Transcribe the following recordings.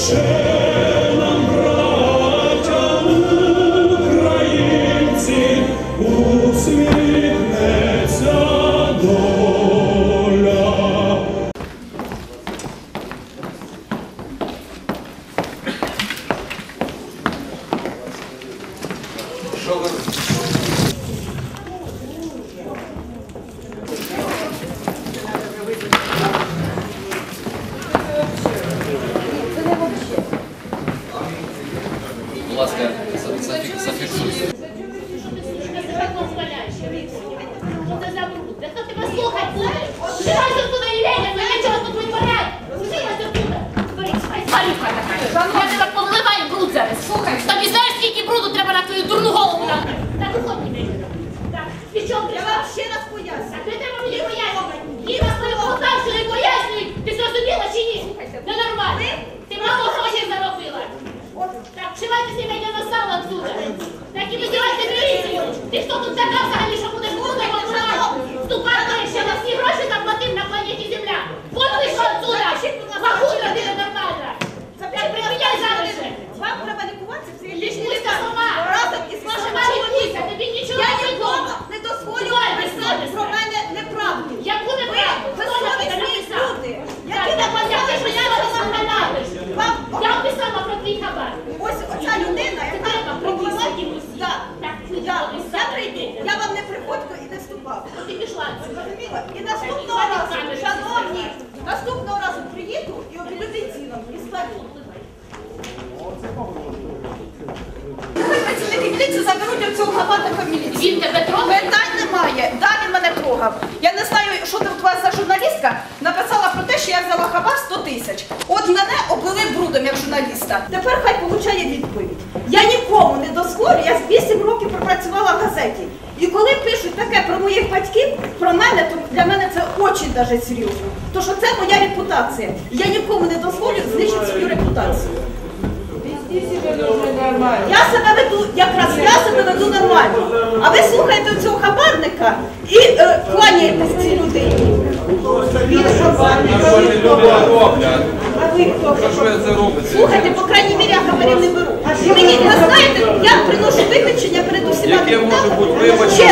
Ще ласка, зафіксуйте. Хто тебе слухать буде? Шивайся туди і леня, ви нічого тут витворяй! Шивайся туди! Сварюка така! Я тебе повливаю бруд зараз! Слухай! Тобі знаєш, скільки бруду треба на твою дурну голову дати? Так, уходь мені! Так, ти чого Я вам ще раз поясню. Так, не треба мені пояснювати! Їй вас твою полтавщину не пояснюють! Ти зрозуміла чи ні? Ненормально! Ти мало грошей заробила! Так, вшивайтеся і мене на сало отсюда. Так і визивайте міліцію. Ти хто тут така взагалі, що будеш бути Ступати, що на всі гроші заплатив на планеті Земля. От ви що отсюда. Вагуй родина нормальна. Так припиняй зараз же. Вам треба лікуватися це Лікуйся сама. разом із вашим Сама лікуйся, чоловіком. тобі нічого Я не нікому відомо. не дозволю Ой, писати безсовісна. про мене неправду. Яку Ви неправду? Хто на тебе безсовісні написав? люди, Так, які так, от я написали, теж що я писала, вам що надали. Вам Вам я писала про твій хабар. ось оця людина, Це яка треба провела прийти усі. Так, Так, це я, треба я писати. прийду. Я вам не приходько і не ступав. І наступного разу, шановні, наступного разу приїду і обілюдить ціном і складу. Працівники міліції заберуть оцього хабарника в. Він тебе трогає? Питань немає. Далі мене трогав. Я не знаю, що там у вас за журналістка написала про те, що я взяла хабар 100 тисяч. От мене облили брудом як журналіста. Тепер хай получає відповідь. Я нікому не дозволю, я з 8 років пропрацювала в газеті. І коли пишуть таке про моїх батьків, про мене, то для мене це дуже навіть серйозно. Тому що це моя репутація. Я нікому не дозволю знищити свою репутацію. Я себе веду, якраз я себе веду нормально. А ви слухаєте цього хабарника і е, кланяєтесь цій людині. Він хабарник, а ви хто? А ви хто? Що ж ви це робите? Слухайте, по крайній мірі я хабарів не беру. Мені, ви знаєте, я приношу вибачення перед усіма Яке може бути вибачення?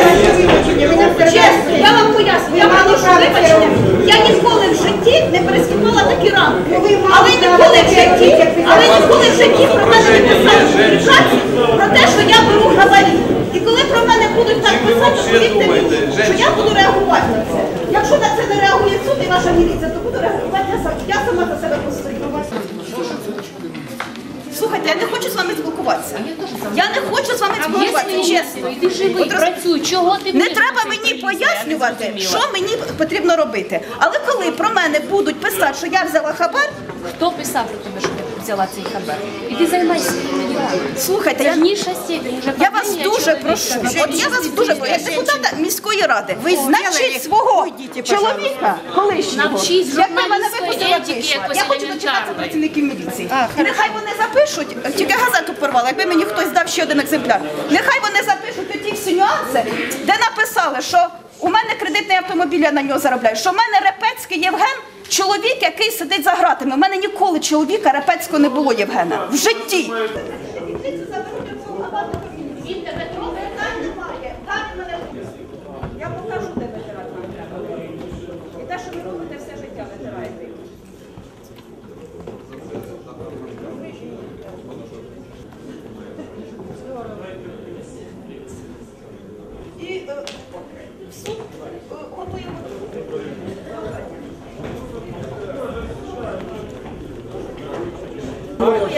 Чесно, чесно, я вам поясню, я приношу вибачення. Я ніколи в житті не переступала такі рамки. Але ніколи в житті, але ніколи в житті про мене не писали публікації про те, що я беру хабарі. І коли про мене будуть так писати, повірте думаєте, мені, що я буду реагувати на це. Якщо на це не реагує суд і ваша міліція, то буду реагувати я сама. Я сама за себе постою. Слухайте, я не хочу з вами спілкуватися. Я не хочу з вами спілкуватися, чесно. Ти живий, працюй, чого ти Не треба мені пояснювати, що мені потрібно робити. Але коли про мене будуть писати, що я взяла хабар, Хто писав про тебе, що ти взяла цей хабар? Іди займайся своїми ділами. слухайте, я ніша степень, вже Я вас дуже прошу. От я вас дуже прошу, як депутата міської ради. Ви значить свого чоловіка колишнього. Навчись Як ви мене журналістської випустили, етики якось Я хочу дочекатися елементарної. працівників міліції. І нехай вони запишуть, тільки газету порвали, якби мені хтось дав ще один екземпляр. Нехай вони запишуть оті всі нюанси, де написали, що у мене кредитний автомобіль, я на нього заробляю, що в мене Репецький Євген. Чоловік, який сидить за гратами. У мене ніколи чоловіка Репецького не було Євгена. В житті. Він тебе? Питань немає. Я покажу, де витирати вам треба. І те, що ви робите все життя, витираєте. І е, в суд е, готуємо. Готуєте, Це не хуліганство.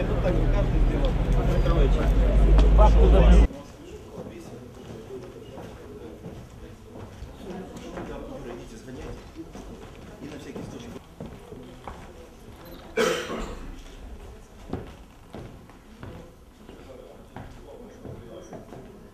Все, все, все, сделал. Закрывай заберу.